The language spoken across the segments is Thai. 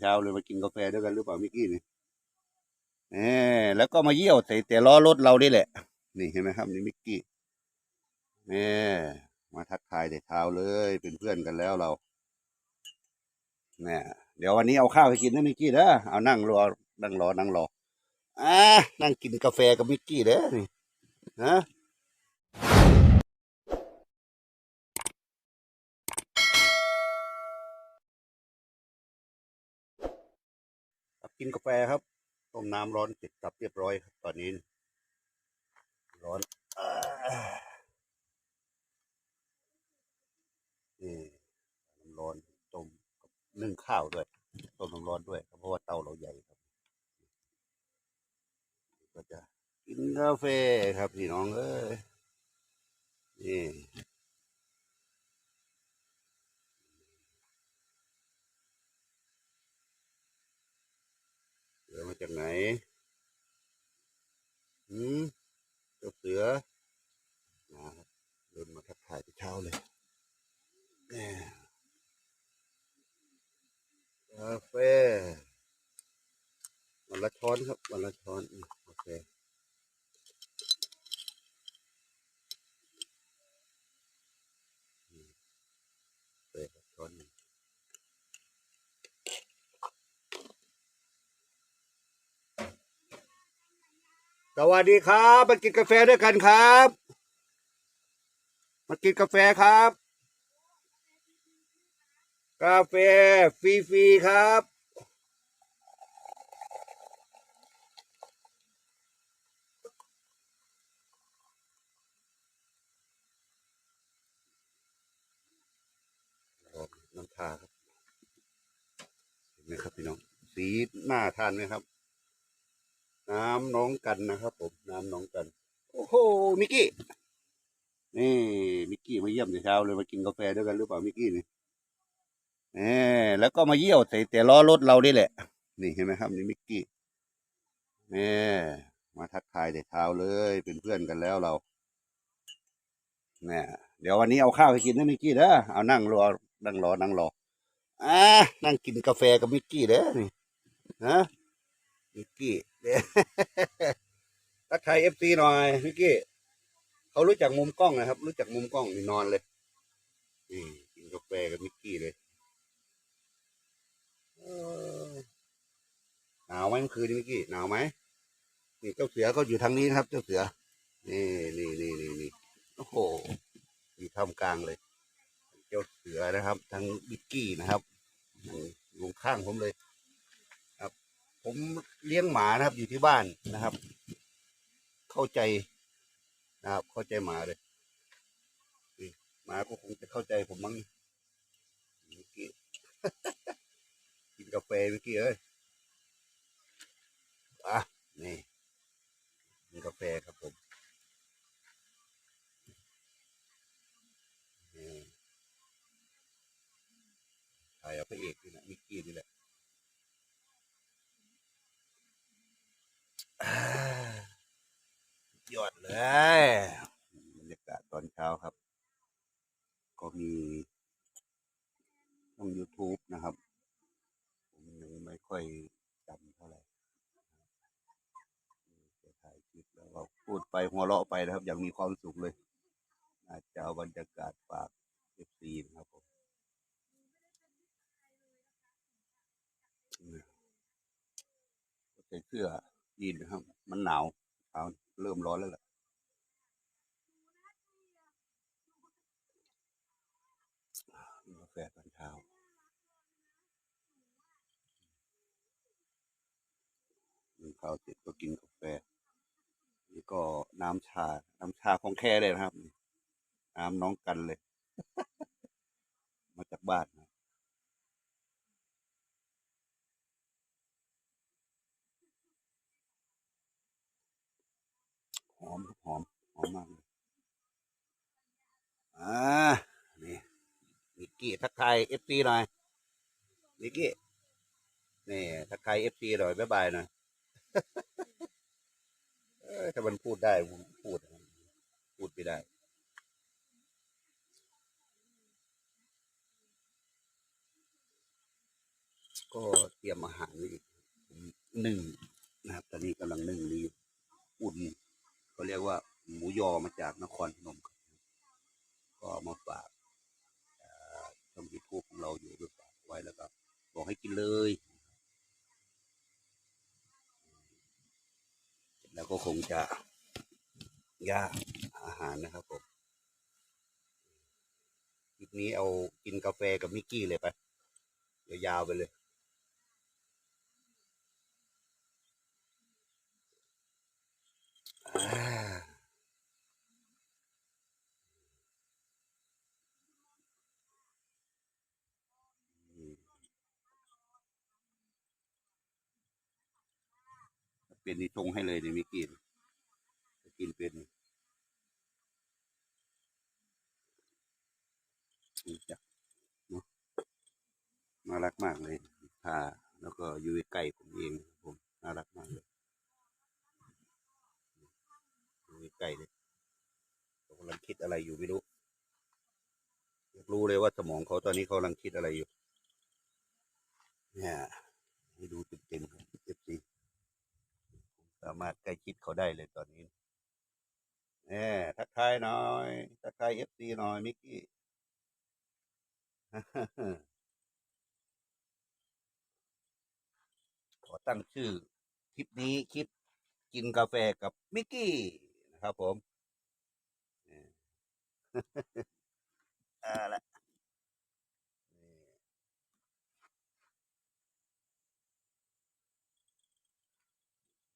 เช้าเลยมากินกาแฟด้วยกันหรือเปล่ามิกกี้นี่เออแล้วก็มาเยี่ยวใส่แต่ล้อรถเรานี่แหละ นี่เห็นไหมครับนี่มิกกี้เนี่ยมาทักทายแต่เช้าเลยเป็นเพื่อนกันแล้วเราเนี่ยเดี๋ยววันนี้เอาข้าวไปกินนะมิกกี้เด้อเอานั่งรอนั่งรอนั่งรออ่านั่งกินกาแฟกับมิกกี้เด้อนี่ฮะ ครับ กินกาแฟครับ ต้มน้ำร้อนเสร็จสับเรียบร้อยครับ ตอนนี้ ร้อนอ่านี่น้ำร้อนต้มกับนึ่งข้าวด้วย ต้มน้ำร้อนด้วย เพราะว่าเตาเราใหญ่ครับ ก็จะกินกาแฟครับพี่น้องเอ้ยนี่เสือมา จากไหนหืมเจ้าเสือนะครับเดินมาทักทายที่เช้าเลยกาแฟวันละช้อนครับวันละช้อนอืมโอเคอืมกาแฟช้อนหนึ่ง สวัสดีครับมากินกาแฟด้วยกันครับ มากินกาแฟครับ กาแฟฟรีๆครับ น้ำชาครับเห็นไหมครับพี่น้อง สีน่าทานไหมครับ น้ำน้องกันนะครับผมน้ำน้องกัน โอ้โหมิกกี้นี่มิกกี้มาเยี่ยมแต่เช้าเลยมากินกาแฟด้วยกันหรือเปล่ามิกกี้นี่เออแล้วก็มาเยี่ยวใส่แต่ล้อรถเรานี่แหละ นี่เห็นไหมครับนี่มิกกี้นี่มาทักทายแต่เช้าเลยเป็นเพื่อนกันแล้วเราเนี่ยเดี๋ยววันนี้เอาข้าวไปกินนะมิกกี้เด้อเอานั่งรอนั่งรอนั่งรออ่านั่งกินกาแฟกับมิกกี้เด้อนี่ฮะมิกกี้ เด้ทักทายเอฟซีหน่อยมิกกี้เขารู้จักมุมกล้องนะครับ รู้จักมุมกล้องนี่นอนเลยนี่กินกาแฟกับมิกกี้เลยหนาวไหมเมื่อคืนนี้มิกกี้หนาวไหมนี่เจ้าเสือเขาอยู่ทางนี้นะครับ เจ้าเสือ นี่นี่นี่นี่นี่โอ้โหอยู่ท่ามกลางเลย เจ้าเสือนะครับทั้งมิกกี้นะครับอยู่ข้างผมเลย ผมเลี้ยงหมานะครับ อยู่ที่บ้านนะครับ เข้าใจนะครับ เข้าใจหมาเลยหมาก็คงจะเข้าใจผมมั้งเมื่อกี้กินกาแฟเมื่อกี้เอ้ยอะนี่กินกาแฟครับผมนี่ถ่ายเอาพระเอกนี่แหละมิกกี้นี่แหละ อ่ายอดเลย บรรยากาศตอนเช้าครับ ก็มีช่อง YouTube นะครับ ผมยังไม่ค่อยจำเท่าไหร่จะถ่ายคลิปแล้วก็พูดไปหัวเราะไปนะครับ อย่างมีความสุขเลยอาจจะเอาบรรยากาศฝาก FC นะครับผมเนี่ยใส่เสื้อยีนนะครับ มันหนาวเช้าเริ่มร้อนแล้วแหละ กินกาแฟตอนเช้ากิน ข้าวเสร็จก็กินกาแฟนี่ก็น้ำชา น้ำชาของแค่เลยนะครับน้ำน้องกันเลย มาจากบ้านนะหอมหอมหอมมากเลยอ่านี่นิกกี้ทักทายเอฟซีหน่อยนิกกี้นี่ทักทายเอฟซีหน่อยบ๊ายบายหน่อย ถ้ามันพูดได้พูดพูดไม่ได้ก็เตรียมอาหารไว้อีกหนึ่งนะครับ ตอนนี้กำลังนึ่งนี่อยู่อุ่นเขาเรียกว่า หมูยอมาจากนครพนมครับก็มาฝากเอ่อช่องยูทูบของเราอยู่ด้วยฝากไว้แล้วก็บอกให้กินเลย แล้วก็คงจะย่างอาหารนะครับผมคลิปนี้เอากินกาแฟกับมิกกี้เลยไปยาวๆไปเลยอ่า เปลี่ยนนิชงให้เลยเนี่ยมิกกี้จะกินเป็นจักเนาะน่ารักมากเลยพาแล้วก็อยู่ใกล้ผมเองผมน่ารักมากเลยอยู่ใกล้เลยกำลังคิดอะไรอยู่ไม่รู้อยากรู้เลยว่าสมองเขาตอนนี้เขากำลังคิดอะไรอยู่ เนี่ยให้ดูเต็มๆครับเอฟซี สามารถใกล้ชิดเขาได้เลยตอนนี้แหมทักทายหน่อยทักทายเอฟซีหน่อยมิกกี้ขอตั้งชื่อ คลิปนี้คลิปกินกาแฟกับมิกกี้นะครับผมเอาละนี่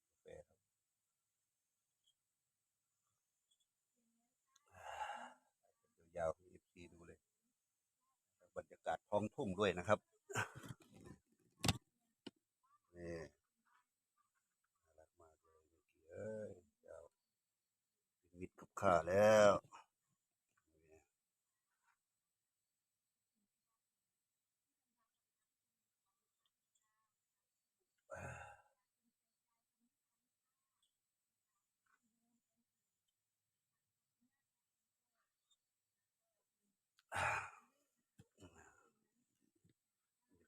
กาแฟครับยาวๆให้เอฟซีดูเลย บรรยา กาศท้องทุ่งด้วยนะครับนี่น่ารักมากเลยเมื่อกี้เอ้ยเจ้าเป็นมิตรกับข้าแล้วบรรย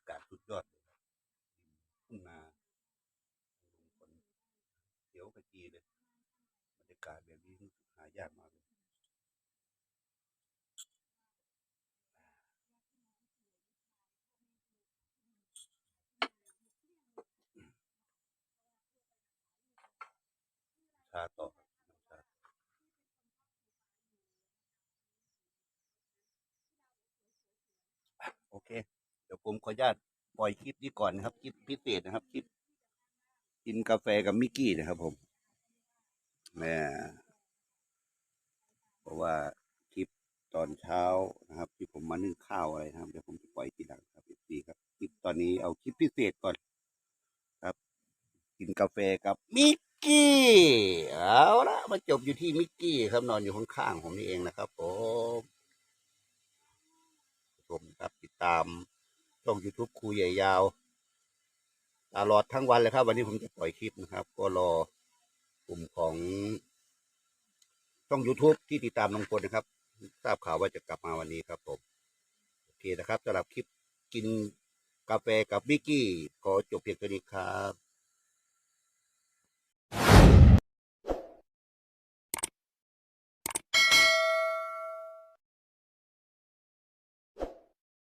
ากาศสุดยอดเลยครับทุ่งนาลุงคน เขียวขจีเลยบรรยากาศแบบนี้หายากมากเลยชาต่อโอเค เดี๋ยวผมขออนุญาตปล่อยคลิปนี้ก่อนนะครับ คลิปพิเศษนะครับ คลิป กินกาแฟกับมิกกี้นะครับผมแหม่เพราะว่าคลิปตอนเช้านะครับ ที่ผมมานึ่งข้าวอะไรนะครับเดี๋ยวผมจะปล่อยทีหลังครับพีครับคลิปตอนนี้เอาคลิปพิเศษก่อนครับ กินกาแฟกับมิกกี้เอาละมาจบอยู่ที่มิกกี้ครับนอนอยู่ข้างๆผมนี่เองนะครับผมชมครับติดตามช่อง YouTube ครูใหญ่ยาว ตลอดทั้งวันเลยครับ วันนี้ผมจะปล่อยคลิปนะครับ ก็รอกลุ่มของช่อง YouTube ที่ติดตามน้องพลนะครับ ทราบข่าวว่าจะกลับมาวันนี้ครับผม โอเคนะครับสำหรับคลิปกินกาแฟกับบิกกี้ ขอจบเพียงเท่านี้ครับ